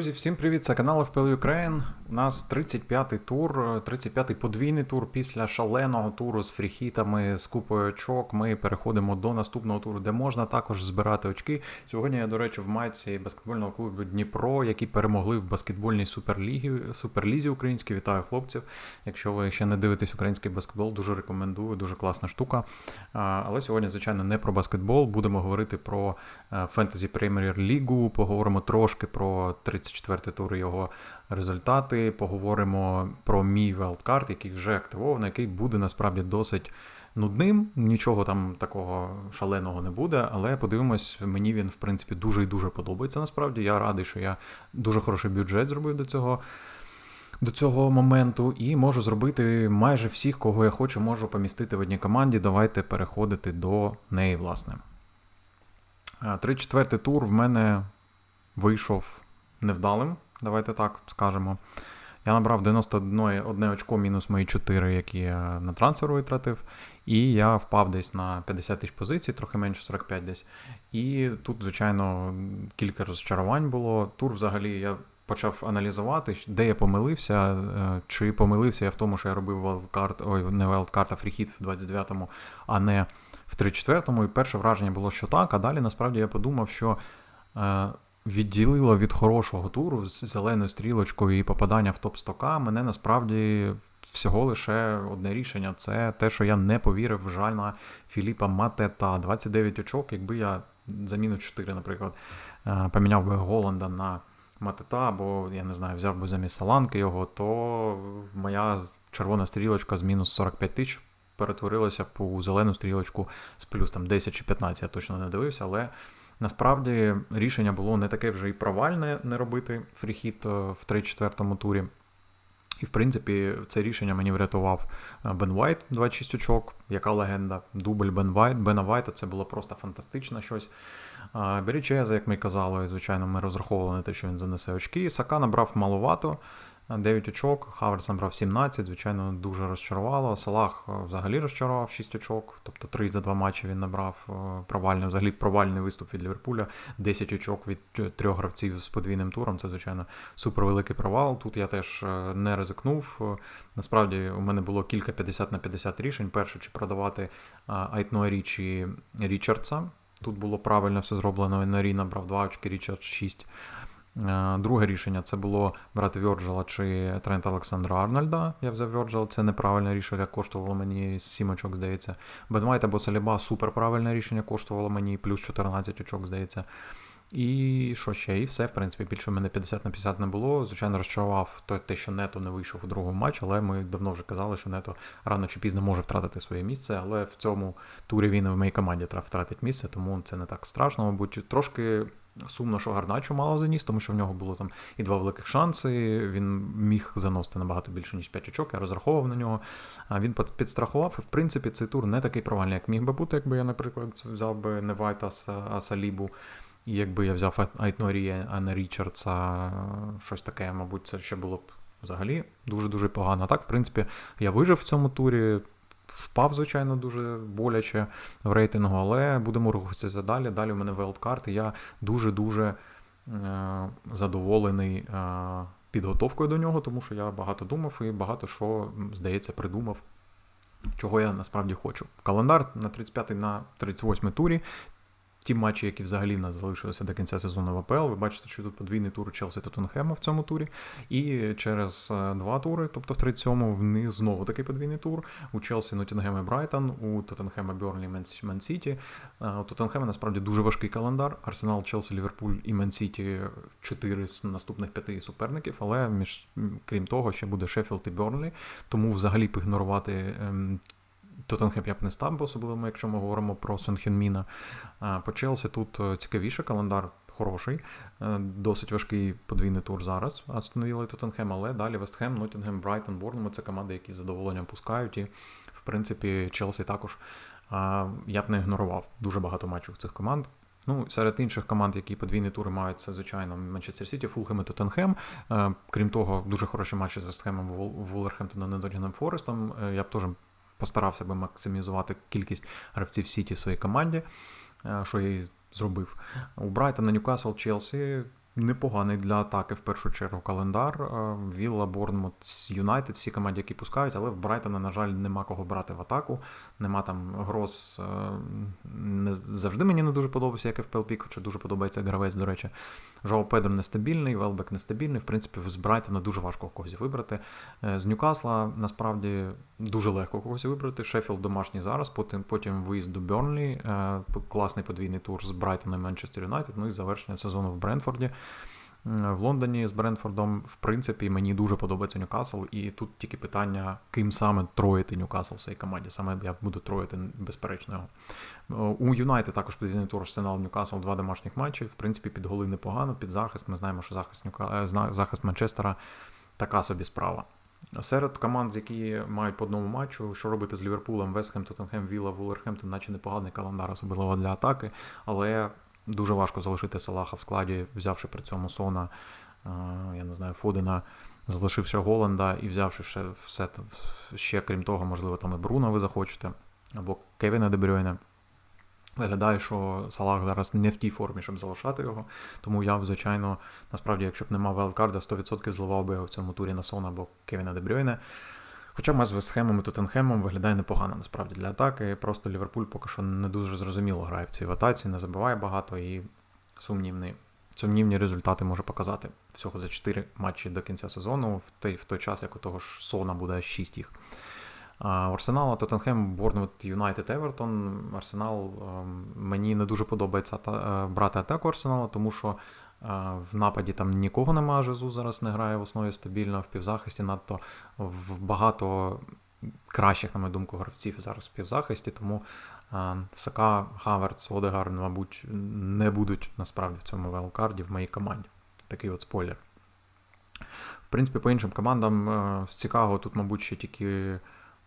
Друзі, всім привіт! Це канал FPL Ukraine. У нас 35-й тур, 35-й подвійний тур після шаленого туру з фріхітами, з купою очок. Ми переходимо до наступного туру, де можна також збирати очки. Сьогодні я, до речі, в майці баскетбольного клубу Дніпро, які перемогли в баскетбольній суперлігі, суперлізі українській. Вітаю хлопців. Якщо ви ще не дивитесь український баскетбол, дуже рекомендую, дуже класна штука. Але сьогодні, звичайно, не про баскетбол. Будемо говорити про фентезі прем'єр лігу, поговоримо трошки про 34-й тур його результати. Поговоримо про мій велдкарт, який вже активований, який буде насправді досить нудним. Нічого там такого шаленого не буде, але подивимось, мені він, в принципі, дуже і дуже подобається. Насправді. Я радий, що я дуже хороший бюджет зробив до цього. До цього моменту і можу зробити майже всіх, кого я хочу, можу помістити в одній команді. Давайте переходити до неї, власне. 34-й тур в мене вийшов невдалим, давайте так скажемо. Я набрав 91 очко мінус мої 4, які я на трансфер витратив. І я впав десь на 50 тисяч позицій, трохи менше 45 десь. І тут, звичайно, кілька розчарувань було. Тур взагалі я почав аналізувати, де я помилився, е, чи помилився я в тому, що я робив wildcard, ой, не wildcard, а фріхіт в 29-му, а не в 34-му. І перше враження було, що так. А далі насправді я подумав, що. Відділило від хорошого туру з зеленою стрілочкою і попадання в топ 100 к мене насправді всього лише одне рішення це те, що я не повірив в жаль на Філіпа Матета. 29 очок, якби я заміну 4, наприклад, е, поміняв би Голланда на Матета, або, я не знаю, взяв би замість Саланки його, то моя червона стрілочка з мінус 45 тисяч перетворилася по зелену стрілочку з плюс там 10 чи 15, я точно не дивився, але. Насправді рішення було не таке вже і провальне не робити фріхіт е, в 3-4 турі. І, в принципі, це рішення мені врятував е, Бен Вайт, 26 очок, яка легенда. Дубль Бен Вайт. Бена Вайта це було просто фантастично щось. Бері Чеза, як ми казали, звичайно, ми розраховували на те, що він занесе очки. Сака набрав маловато. 9 очок, Хаверс набрав 17, звичайно, дуже розчарувало. Салах е, взагалі розчарував 6 очок, тобто 3 за 2 матчі він набрав е, провальний, взагалі провальний виступ від Ліверпуля, 10 очок від трьох гравців з подвійним туром. Це, звичайно, супервеликий провал. Тут я теж е, не ризикнув. Насправді, у мене було кілька 50 на 50 рішень. Перше, чи продавати Айтноарі чи Річардса. Тут було правильно все зроблено. Енарі набрав 2 очки, Річард 6. Е, друге рішення це було брати Вьорджела чи Трента Олександра Арнольда. Я взяв Вьорджел, це неправильне рішення, коштувало мені 7 очок, здається. Бенвайт або Саліба суперправильне рішення коштувало мені плюс 14 очок, здається. І що ще? І все, в принципі, більше в мене 50 на 50 не було. Звичайно, розчарував те, що Нето не вийшов у другому матчі, але ми давно вже казали, що Нето рано чи пізно може втратити своє місце. Але в цьому турі він в моїй команді втратить місце, тому це не так страшно. Мабуть, трошки Сумно, що Гарначо мало заніс, тому що в нього було там і два великих шанси. Він міг заносити набагато більше, ніж 5 очок. Я розраховував на нього. Він підстрахував. І в принципі цей тур не такий провальний, як міг би бути, якби я, наприклад, взяв би не Вайта, а Салібу. І якби я взяв Айтнорі, а не Річардса, щось таке, мабуть, це ще було б взагалі дуже-дуже погано. А так, в принципі, я вижив в цьому турі. Впав, звичайно, дуже боляче в рейтингу, але будемо рухатися далі. Далі в мене велдкарт, і я дуже-дуже е, задоволений е, підготовкою до нього, тому що я багато думав і багато що, здається, придумав, чого я насправді хочу. Календар на 35 на 38 турі. Ті матчі, які взагалі нас залишилися до кінця сезону в АПЛ, ви бачите, що тут подвійний тур Челсі Тоттенхема в цьому турі. І через е, два тури, тобто в 37-му, в них знову такий подвійний тур. У Челсі Ноттінгем і Брайтон, у Тоттенхема Берлі Ман-Сіті. Е, у Тоттенхема насправді дуже важкий календар. Арсенал, Челсі, Ліверпуль і Ман-Сіті чотири з наступних п'яти суперників, але між крім того, ще буде Шеффілд і Берлі. Тому взагалі поігнорувати ем, Тоттенхем я б не став, особливо, якщо ми говоримо про Сенхенміна. По Челсі тут е, цікавіше, календар хороший, е, досить важкий подвійний тур зараз. Астон Тоттенхем, але далі Вестхем, Ноттінгем, Брайтон, Борнемо це команди, які з задоволенням пускають. І, в принципі, Челсі також я б не ігнорував дуже багато матчів цих команд. Ну, серед інших команд, які подвійні тури мають, це, звичайно, Манчестер Сіті, Фулхем і Тоттенхем. Е, крім того, дуже хороші матчі з Вестхемом, Вулверхемптоном і Ноттінгем Форестом. Я б теж постарався би максимізувати кількість гравців Сіті в своїй команді, е, що я і зробив. У Брайтона, Ньюкасл, Челсі непоганий для атаки в першу чергу календар. Е, Вілла, Борнмут, Юнайтед, всі команди, які пускають, але в Брайтона, на жаль, нема кого брати в атаку. Нема там гроз. е, завжди мені не дуже подобався, як FPL Пік, хоча дуже подобається гравець, до речі. Жоу Педро нестабільний, Велбек нестабільний. В принципі, з Брайтона дуже важко когось вибрати. Е, З Ньюкасла насправді дуже легко когось вибрати. Шеффілд домашній зараз, потім, потім виїзд до Бернлі, е, класний подвійний тур з Брайтоном і Манчестер Юнайтед, ну і завершення сезону в Бренфорді. В Лондоні з Бренфордом, в принципі, мені дуже подобається Ньюкасл, і тут тільки питання, ким саме троїти Ньюкасл в своїй команді. Саме я буду троїти, безперечно. його. Е, У Юнайтед також подвійний тур Арсенал Ньюкасл, два домашніх матчі. В принципі, під голи непогано, під захист. Ми знаємо, що захист, Ньюка... е, захист Манчестера така собі справа. Серед команд, які мають по одному матчу, що робити з Ліверпулем, Вестхем, Тоттенхем, Вілла, Вулверхемптон, наче непоганий календар, особливо для атаки, але дуже важко залишити Салаха в складі, взявши при цьому Сона, е, я не знаю, Фодена, залишивши Голланда і взявши ще все ще, крім того, можливо, там і Бруно ви захочете, або Кевіна Дебрюйне. Виглядає, що Салах зараз не в тій формі, щоб залишати його. Тому я звичайно, насправді, якщо б нема Велкарда, 100% зливав би його в цьому турі на Сона або Кевіна Дебрюйне. Хоча ми з Вестхемом і Тоттенхемом виглядає непогано насправді для атаки. Просто Ліверпуль поки що не дуже зрозуміло грає в цій атаці, не забиває багато і сумнівний. Сумнівні результати може показати всього за 4 матчі до кінця сезону, в той, в той час, як у того ж Сона буде 6 їх. А, у Арсенала, Тоттенхем, Борнмут, Юнайтед, Евертон. Арсенал ем, мені не дуже подобається е, брати атаку Арсенала, тому що в нападі там нікого немає. Жезу зараз не грає в основі стабільно, в півзахисті надто в багато кращих, на мою думку, гравців зараз в півзахисті, тому е, Сака, Хаверц, Одегар, мабуть, не будуть насправді в цьому велкарді в моїй команді. Такий от спойлер. В принципі, по іншим командам е, з Цікаго тут, мабуть, ще тільки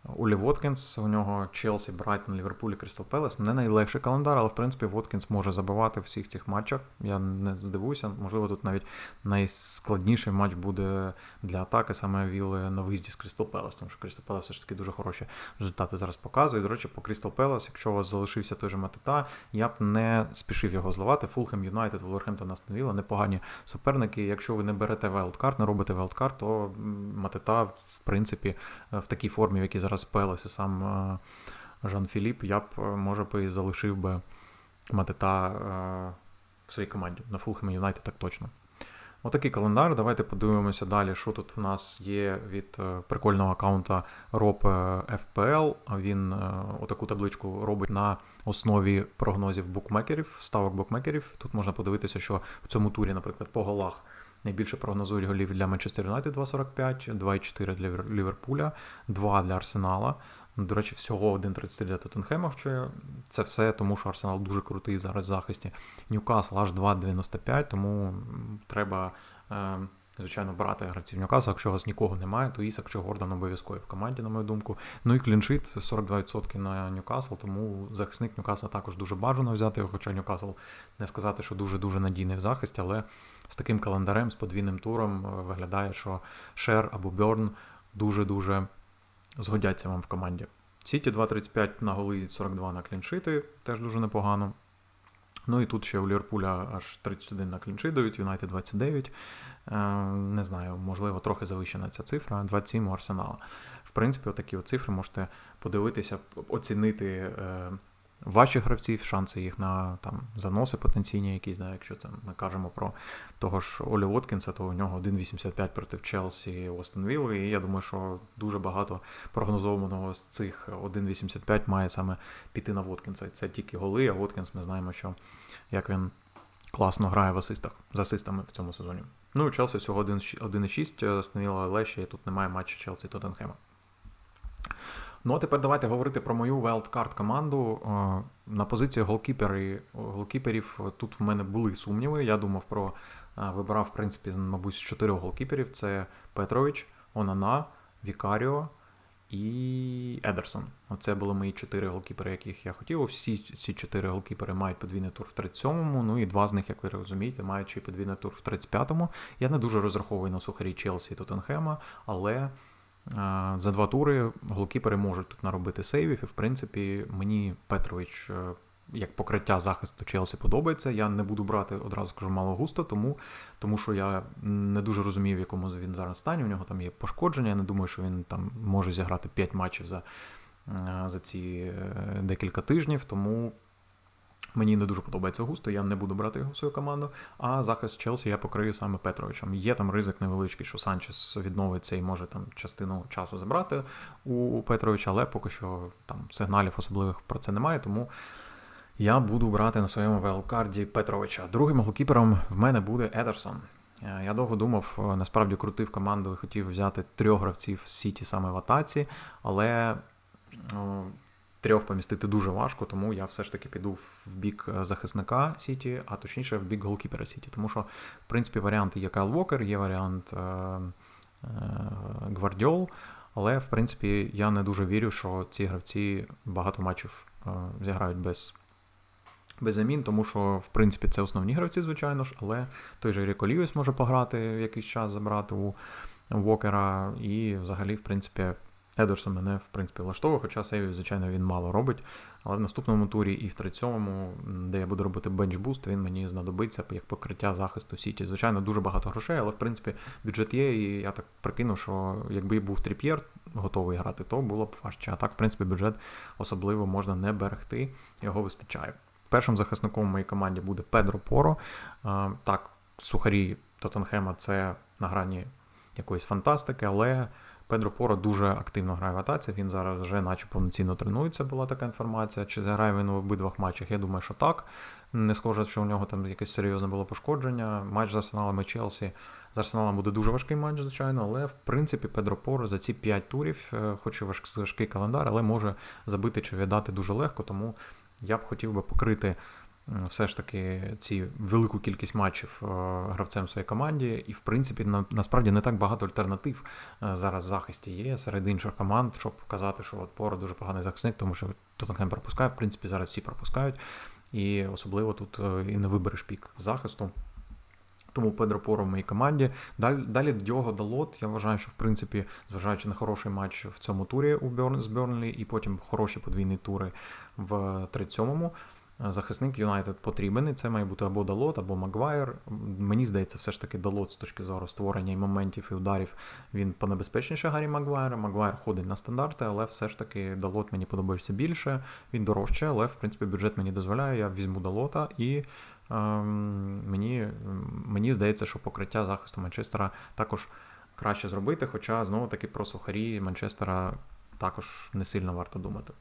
Улі Воткінс, у нього Челсі, Брайтон, Ліверпуль Крістал Пелес. Не найлегший календар, але в принципі Воткінс може забивати всіх цих матчах. Я не здивуюся. Можливо, тут навіть найскладніший матч буде для атаки саме Віли на виїзді з Крістал Пелес, тому що Крістал Пелес все ж таки дуже хороші результати зараз показує. До речі, по Крістал Пелес, якщо у вас залишився той же Матета, я б не спішив його зливати. Фулхем Юнайтед, Волверхемптон Астон непогані суперники. Якщо ви не берете велдкарт, не робите велдкарт, то Матета, в принципі, в такій формі, в якій зараз І сам е, Жан Філіп, я б, е, може би, залишив би Матета е, в своїй команді. На Фулхем Юнайтед так точно. Отакий календар. Давайте подивимося далі, що тут в нас є від прикольного аккаунта Rob FPL. Він отаку табличку робить на основі прогнозів букмекерів, ставок букмекерів. Тут можна подивитися, що в цьому турі, наприклад, по голах найбільше прогнозують голів для Манчестер Юнайтед 2,45, 2,4 для Ліверпуля, 2 для Арсенала. До речі, всього 1,30 для Тоттенхема. Що Це все тому, що Арсенал дуже крутий зараз в захисті. Ньюкасл аж 2,95, тому треба, е, звичайно, брати гравців Ньюкасла. Якщо у вас нікого немає, то Ісак чи Гордон обов'язково в команді, на мою думку. Ну і кліншит 42% на Ньюкасл, тому захисник Ньюкасла також дуже бажано взяти хоча Ньюкасл не сказати, що дуже-дуже надійний в захисті, але з таким календарем, з подвійним туром е, виглядає, що Шер або Бьорн дуже-дуже згодяться вам в команді. Сіті 2.35 на голи, 42 на кліншити, теж дуже непогано. Ну і тут ще у Ліверпуля аж 31 на клінчі дають, Юнайтед 29. Е, не знаю, можливо, трохи завищена ця цифра, 27 у Арсенала. В принципі, отакі от цифри можете подивитися, оцінити е, ваших гравців, шанси їх на там, заноси потенційні, якісь, да, якщо це ми кажемо про того ж Олі Воткінса, то у нього 1,85 проти Челсі Остон Вілли. І я думаю, що дуже багато прогнозованого з цих 1,85 має саме піти на Воткінса. Це тільки голи, а Воткінс ми знаємо, що як він класно грає в асистах з асистами в цьому сезоні. Ну і Челсі всього 1,6 становила Леші, і тут немає матчу Челсі Тоттенхема. Ну, а тепер давайте говорити про мою wildcard команду. Е, На позиції голкіпери, голкіперів тут в мене були сумніви. Я думав про е, вибирав, в принципі, мабуть, з чотирьох голкіперів: це Петрович, Онана, Вікаріо і Едерсон. Оце були мої чотири голкіпери, яких я хотів. Всі ці чотири голкіпери мають подвійний тур в 37-му. Ну і два з них, як ви розумієте, мають ще подвійний тур в 35-му. Я не дуже розраховую на сухарі Челсі і Тоттенхема, але. За два тури голкіпери можуть тут наробити сейвів, і в принципі мені Петрович е, як покриття захисту Челсі подобається. Я не буду брати, одразу скажу, мало густо, тому, тому що я не дуже розумію, в якому він зараз стані. У нього там є пошкодження. Я не думаю, що він там може зіграти 5 матчів за, е, за ці е, декілька тижнів. Тому Мені не дуже подобається густо, я не буду брати його в свою команду. А захист Челсі я покрию саме Петровичем. Є там ризик невеличкий, що Санчес відновиться і може там частину часу забрати у Петровича, але поки що там сигналів особливих про це немає, тому я буду брати на своєму велкарді Петровича. Другим голкіпером в мене буде Едерсон. Е, Я довго думав, е, насправді крутив команду і хотів взяти трьох гравців з Сіті саме в атаці, але о, трьох помістити дуже важко, тому я все ж таки піду в бік е, захисника Сіті, а точніше в бік голкіпера Сіті. Тому що, в принципі, варіанти є Кайл Вокер, є варіант е, е, Гвардіол, але в принципі я не дуже вірю, що ці гравці багато матчів зіграють без. Без замін, тому що, в принципі, це основні гравці, звичайно ж, але той же Ріко Льюіс може пограти якийсь час, забрати у Вокера. І взагалі, в принципі, Едерсон мене, в принципі, влаштовує, хоча сейвів, звичайно, він мало робить. Але в наступному турі і в 30-му, де я буду робити бенчбуст, він мені знадобиться як покриття захисту Сіті. Звичайно, дуже багато грошей, але в принципі бюджет є, і я так прикинув, що якби був тріп'єр готовий грати, то було б важче. А так, в принципі, бюджет особливо можна не берегти, його вистачає. Першим захисником в моїй команді буде Педро Поро. Так, сухарі Тоттенхема це на грані якоїсь фантастики, але Педро Поро дуже активно грає в атаці. Він зараз вже, наче повноцінно тренується, була така інформація. Чи заграє він в обидвох матчах? Я думаю, що так. Не схоже, що у нього там якесь серйозне було пошкодження. Матч з Арсеналом і Челсі. З Арсеналом буде дуже важкий матч, звичайно, але в принципі Педро Поро за ці 5 турів, хоч і важкий календар, але може забити чи віддати дуже легко, тому я б хотів би покрити все ж таки ці велику кількість матчів гравцем в своїй команді, і, в принципі, на, насправді не так багато альтернатив зараз в захисті є серед інших команд, щоб показати, що от Поро дуже поганий захисник, тому що Тоттенхем пропускає, в принципі, зараз всі пропускають, і особливо тут і не вибереш пік захисту. Тому Педро Поро в моїй команді. Далі Діого Далот. Я вважаю, що в принципі, зважаючи на хороший матч в цьому турі у Бьорн, з Бернлі, і потім хороші подвійні тури в 37-му. Захисник Юнайтед потрібен, і це має бути або Далот, або Магуайр. Мені здається, все ж таки Далот з точки зору створення і моментів і ударів він понебезпечніше Гаррі Магуайра. Магуайр ходить на стандарти, але все ж таки Далот мені подобається більше. Він дорожче, але в принципі бюджет мені дозволяє. Я візьму Далота і ем, мені, мені здається, що покриття захисту Манчестера також краще зробити. Хоча знову таки про сухарі Манчестера також не сильно варто думати.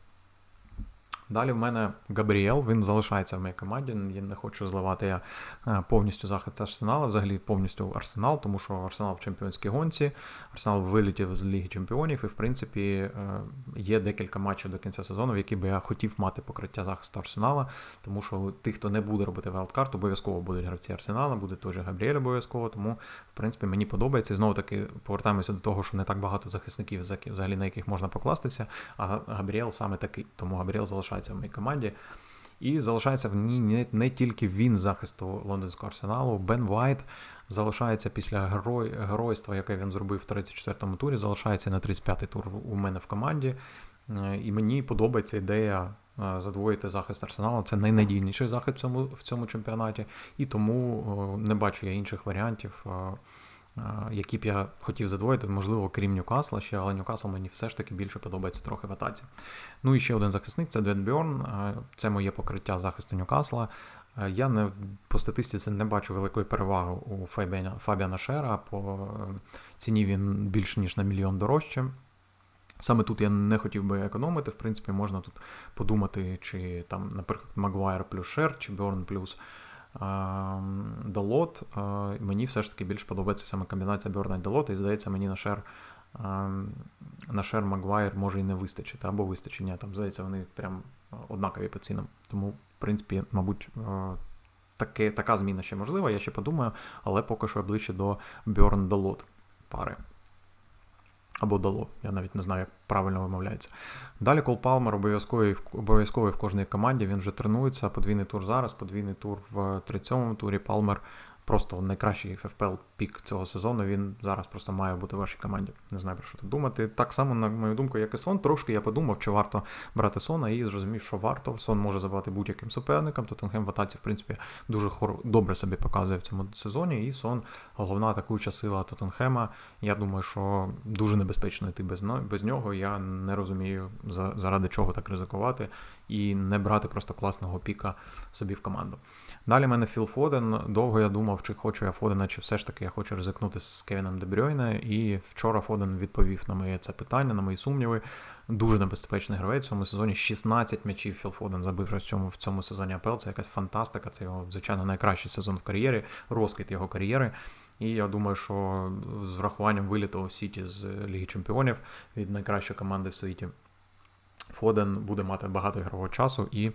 Далі в мене Габріел, він залишається в моїй команді. Я не хочу зливати я е, повністю захист Арсенала, взагалі повністю Арсенал, тому що Арсенал в чемпіонській гонці, Арсенал вилетів з Ліги Чемпіонів, і в принципі е, є декілька матчів до кінця сезону, в які би я хотів мати покриття захисту Арсенала, тому що ті, хто не буде робити велдкарт, обов'язково будуть гравці Арсенала, буде той же Габріель обов'язково. Тому, в принципі, мені подобається. І знову таки повертаємося до того, що не так багато захисників, взагалі на яких можна покластися. А Габріел саме такий, тому Габріел залишається в моїй команді. І залишається в ній не, не тільки він захисту лондонського арсеналу. Бен Вайт залишається після герой, геройства, яке він зробив в 34-му турі, залишається на 35-й тур у мене в команді. І мені подобається ідея задвоїти захист арсеналу. Це найнадійніший захист в цьому, в цьому чемпіонаті, і тому не бачу я інших варіантів які б я хотів задвоїти, можливо, крім Ньюкасла ще, але Ньюкасл мені все ж таки більше подобається трохи в атаці. Ну і ще один захисник це Бьорн. Це моє покриття захисту Ньюкасла. Я не по статистиці не бачу великої переваги у Фабіана, Фабіана Шера. По ціні він більше ніж на мільйон дорожче. Саме тут я не хотів би економити. В принципі, можна тут подумати, чи там, наприклад, Магуайр плюс Шер, чи Бьорн плюс. Далот. Мені все ж таки більш подобається саме комбінація Бьорна і Далота, і здається, мені на шер на шер Магуайр може і не вистачити, або вистачить. Ні, там, здається, вони прям однакові по цінам. Тому, в принципі, мабуть, таке, така зміна ще можлива, я ще подумаю, але поки що ближче до Бьорн Далот пари або дало. Я навіть не знаю, як правильно вимовляється. Далі Кол Палмер обов'язковий обов'язковий в кожній команді. Він вже тренується. Подвійний тур зараз, подвійний тур в 37-му турі. Палмер просто найкращий FFPL пік цього сезону. Він зараз просто має бути в вашій команді. Не знаю про що тут думати. Так само, на мою думку, як і сон. Трошки я подумав, чи варто брати сона, і зрозумів, що варто. Сон може забивати будь-яким суперникам. Тоттенхем в атаці, в принципі, дуже хор... добре себе показує в цьому сезоні. І сон, головна атакуюча сила Тоттенхема. Я думаю, що дуже небезпечно йти без без нього. Я не розумію, заради чого так ризикувати, і не брати просто класного піка собі в команду. Далі в мене Філ Фоден. Довго я думав, чи хочу я Фодена, чи все ж таки я хочу ризикнути з Кевіном Дебрюйне. І вчора Фоден відповів на моє це питання, на мої сумніви. Дуже небезпечний гравець. В цьому сезоні 16 м'ячів Філ Фоден забив в цьому в цьому сезоні АПЛ. Це якась фантастика. Це його, звичайно, найкращий сезон в кар'єрі, розквіт його кар'єри. І я думаю, що з врахуванням виліту у Сіті з Ліги Чемпіонів від найкращої команди в світі Фоден буде мати багато ігрового часу і.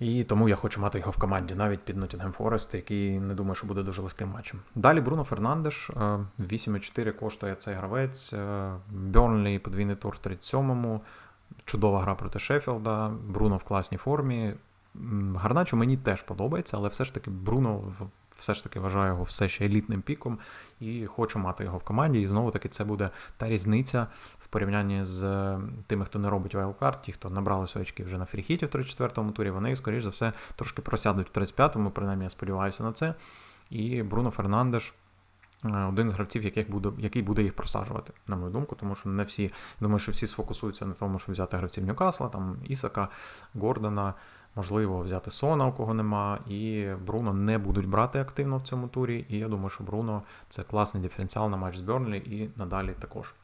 І тому я хочу мати його в команді, навіть під Nottingham Forest, який не думаю, що буде дуже легким матчем. Далі Бруно Фернандеш, 8,4 е, коштує цей гравець. Бернлі подвійний тур в 37-му. Чудова гра проти Шеффілда. Бруно в класній формі. Гарначо мені теж подобається, але все ж таки Бруно все ж таки вважаю його все ще елітним піком і хочу мати його в команді. І знову таки це буде та різниця в порівнянні з тими, хто не робить вайлкарт, ті, хто набрали свої очки вже на фріхіті в 34-му турі, вони, скоріш за все, трошки просядуть в 35-му, принаймні я сподіваюся на це. І Бруно Фернандеш. Е, один з гравців, яких буде, який буде їх просаджувати, на мою думку, тому що не всі, думаю, що всі сфокусуються на тому, щоб взяти гравців Ньюкасла, там Ісака, Гордона, можливо, взяти Сона, у кого нема, і Бруно не будуть брати активно в цьому турі. І я думаю, що Бруно це класний диференціал на матч з Бернлі і надалі також.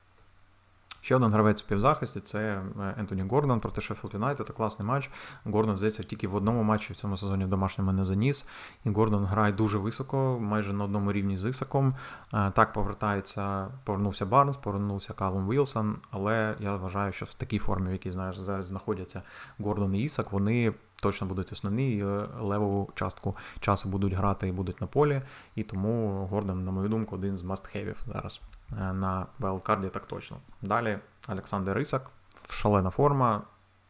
Ще один гравець в півзахисті це е, Ентоні Гордон проти Шеффілд Юнайтед. Це класний матч. Гордон, здається, тільки в одному матчі в цьому сезоні в домашньому не заніс. І Гордон грає дуже високо, майже на одному рівні з Ісаком. Е, так повертається, повернувся Барнс, повернувся Калум Вілсон, але я вважаю, що в такій формі, в якій знаєш, зараз знаходяться Гордон і Ісак, вони точно будуть основні і левову частку часу будуть грати і будуть на полі. І тому Гордон, на мою думку, один з мастхевів зараз на Велкарді, так точно. Далі Олександр Ісак, шалена форма,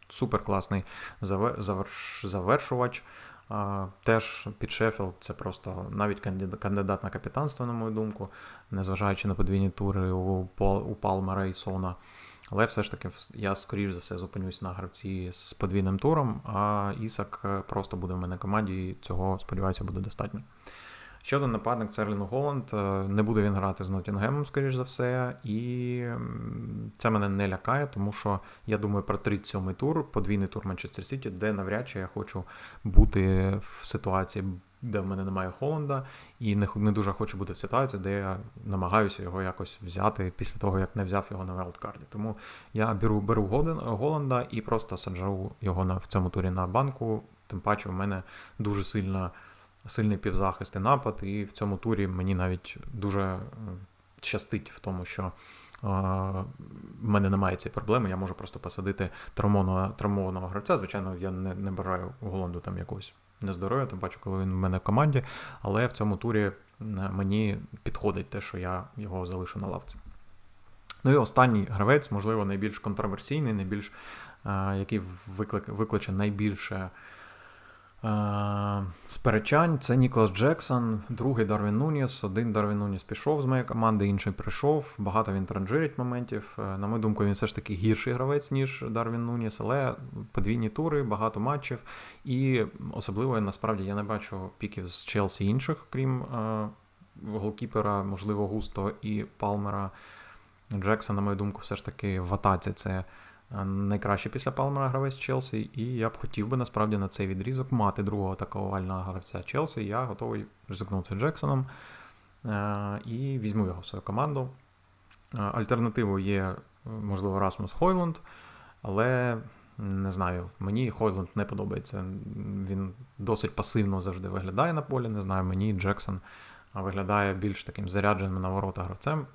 супер класний заверш... завершувач. Теж під Шеффілд це просто навіть кандидат на капітанство, на мою думку, незважаючи на подвійні тури у Палмера і Сона. Але все ж таки я, скоріш за все, зупинюсь на гравці з подвійним туром, а Ісак е, просто буде в мене команді, і цього, сподіваюся, буде достатньо. Ще один нападник це Ерлін Голланд. Е, не буде він грати з Ноттінгемом, скоріш за все, і це мене не лякає, тому що я думаю про 37-й тур, подвійний тур Манчестер Сіті, де навряд чи я хочу бути в ситуації де в мене немає Холланда, і не не дуже хочу бути в ситуації, де я намагаюся його якось взяти після того, як не взяв його на велдкарді. Тому я беру беру Голланда і просто саджу його на, в цьому турі на банку. Тим паче, в мене дуже сильна, сильний півзахист і напад, і в цьому турі мені навіть дуже щастить в тому, що. В мене немає цієї проблеми, я можу просто посадити травмованого, травмованого гравця. Звичайно, я не не бажаю Голланду там якусь нездоров'я, тим бачу, коли він в мене в команді, але в цьому турі е, мені підходить те, що я його залишу на лавці. Ну і останній гравець, можливо, найбільш контроверсійний, найбільш, е, який викличе найбільше Е, сперечань це Ніклас Джексон, другий Дарвін Нуніс. Один Дарвін Нуніс пішов з моєї команди, інший прийшов. Багато він транжирить моментів. Е, на мою думку, він все ж таки гірший гравець, ніж Дарвін Нуніс, але подвійні тури, багато матчів. І особливо насправді я не бачу піків з Челсі інших, крім е, голкіпера, можливо, Густо і Палмера. Джексон, на мою думку, все ж таки в атаці це. Е, найкраще після Палмера гравець Челсі, і я б хотів би насправді на цей відрізок мати другого такого вального гравця Челсі. Я готовий ризикнути Джексоном е, і візьму його в свою команду. Е, альтернативою є, можливо, Расмус Хойланд, але не знаю, мені Хойланд не подобається. Він досить пасивно завжди виглядає на полі. Не знаю, мені Джексон виглядає більш таким зарядженим на ворота гравцем.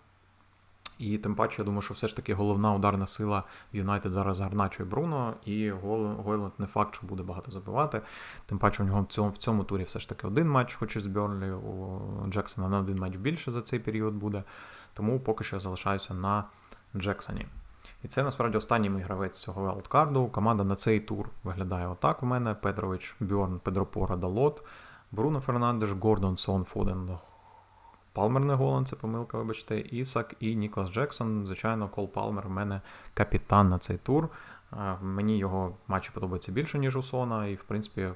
І тим паче, я думаю, що все ж таки головна ударна сила Юнайтед зараз Гарначо і Бруно, і Гойланд не факт, що буде багато забивати. Тим паче у нього в цьому в цьому турі все ж таки один матч, хоч і з Берлі, у Джексона на один матч більше за цей період буде. Тому поки що я залишаюся на Джексоні. І це насправді останній мій гравець цього велдкарду. Команда на цей тур виглядає отак. У мене Петрович, Бьорн, Педропора, Далот. Бруно Фернандеш, Гордон Сон, Фоден, Палмер не Голланд, це помилка, вибачте, Ісак і Ніклас Джексон. Звичайно, Кол Палмер в мене капітан на цей тур. Мені його матчі подобаються більше, ніж у Сона, і в принципі е,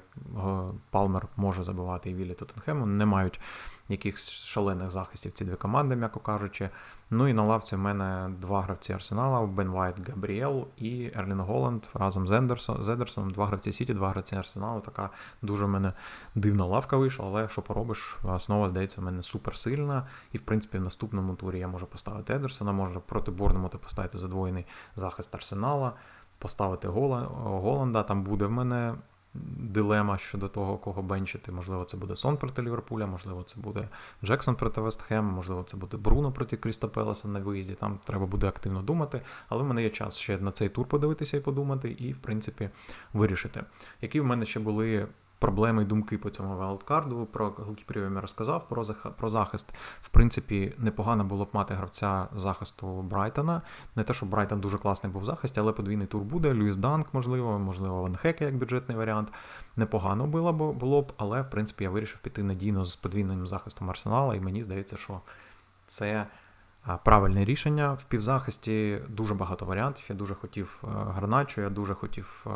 Палмер може забивати і Віллі Тоттенхему. Не мають якихось шалених захистів ці дві команди, м'яко кажучи. Ну і на лавці в мене два гравці Арсенала: Бен Вайт Габріел і Ерлін Голланд разом з Ендерсон, з Едерсоном. Два гравці Сіті, два гравці Арсеналу. Така дуже в мене дивна лавка вийшла, але що поробиш, основа здається в мене суперсильна. І в принципі в наступному турі я можу поставити Едерсона, можу проти Борнемута поставити задвоєний захист Арсенала поставити Гола, Голланда. Там буде в мене дилема щодо того, кого бенчити. Можливо, це буде Сон проти Ліверпуля, можливо, це буде Джексон проти Вестхем, можливо, це буде Бруно проти Кріста Пелеса на виїзді. Там треба буде активно думати. Але в мене є час ще на цей тур подивитися і подумати, і, в принципі, вирішити. Які в мене ще були. Проблеми і думки по цьому велдкарду. Про голкіперів я розказав, про про захист. В принципі, непогано було б мати гравця захисту Брайтона. Не те, що Брайтон дуже класний був в захисті, але подвійний тур буде. Льюіс Данк, можливо, можливо, Ван Хеке як бюджетний варіант. Непогано було б, було б, але в принципі я вирішив піти надійно з подвійним захистом Арсенала, і мені здається, що це. Правильне рішення в півзахисті дуже багато варіантів. Я дуже хотів е, Гарначо, я дуже хотів е,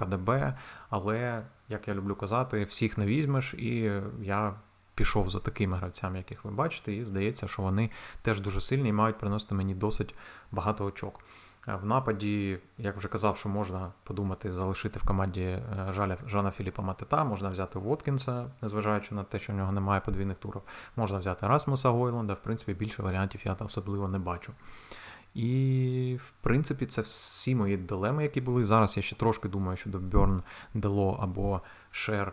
КДБ, але, як я люблю казати, всіх не візьмеш, і я пішов за такими гравцями, яких ви бачите, і здається, що вони теж дуже сильні і мають приносити мені досить багато очок. Е, В нападі, як вже казав, що можна подумати залишити в команді е, Жаля, Жана Філіпа Матета, можна взяти Воткінса, незважаючи на те, що в нього немає подвійних турів, можна взяти Расмуса Гойланда, в принципі, більше варіантів я там особливо не бачу. І, в принципі, це всі мої дилеми, які були. Зараз я ще трошки думаю щодо Бьорн, Дело або Шер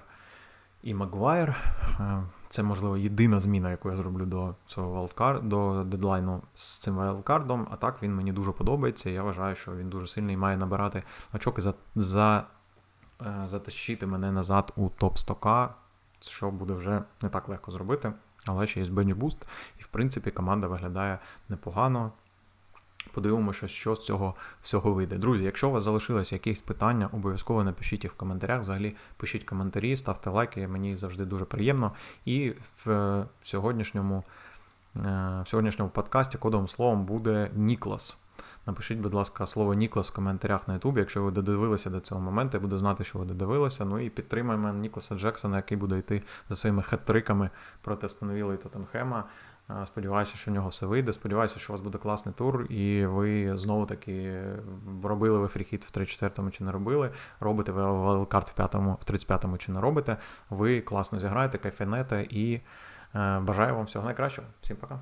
і Магуайр. Е, Це, можливо, єдина зміна, яку я зроблю до цього вайлдкар, до дедлайну з цим вайлдкардом. А так він мені дуже подобається. Я вважаю, що він дуже сильний має набирати очок і за, за, е, затащити мене назад у топ 100к, що буде вже не так легко зробити. Але ще є бенчбуст, і в принципі команда виглядає непогано. Подивимося, що з цього всього вийде. Друзі, якщо у вас залишилися якісь питання, обов'язково напишіть їх в коментарях. Взагалі пишіть коментарі, ставте лайки, мені завжди дуже приємно. І в е, сьогоднішньому, е, в сьогоднішньому подкасті кодовим словом буде Ніклас. Напишіть, будь ласка, слово Ніклас в коментарях на Ютубі. Якщо ви додивилися до цього моменту, я буду знати, що ви додивилися. Ну і підтримаємо Нікласа Джексона, який буде йти за своїми хет-триками проти Астонвілла і Тоттенхема. Сподіваюся, що в нього все вийде. Сподіваюся, що у вас буде класний тур, і ви знову таки робили ви фріхіт в 34-му чи не робили. Робите ви вайлдкарт в 5-му, в 35-му чи не робите. Ви класно зіграєте, кайфенете і е, бажаю вам всього найкращого. Всім пока.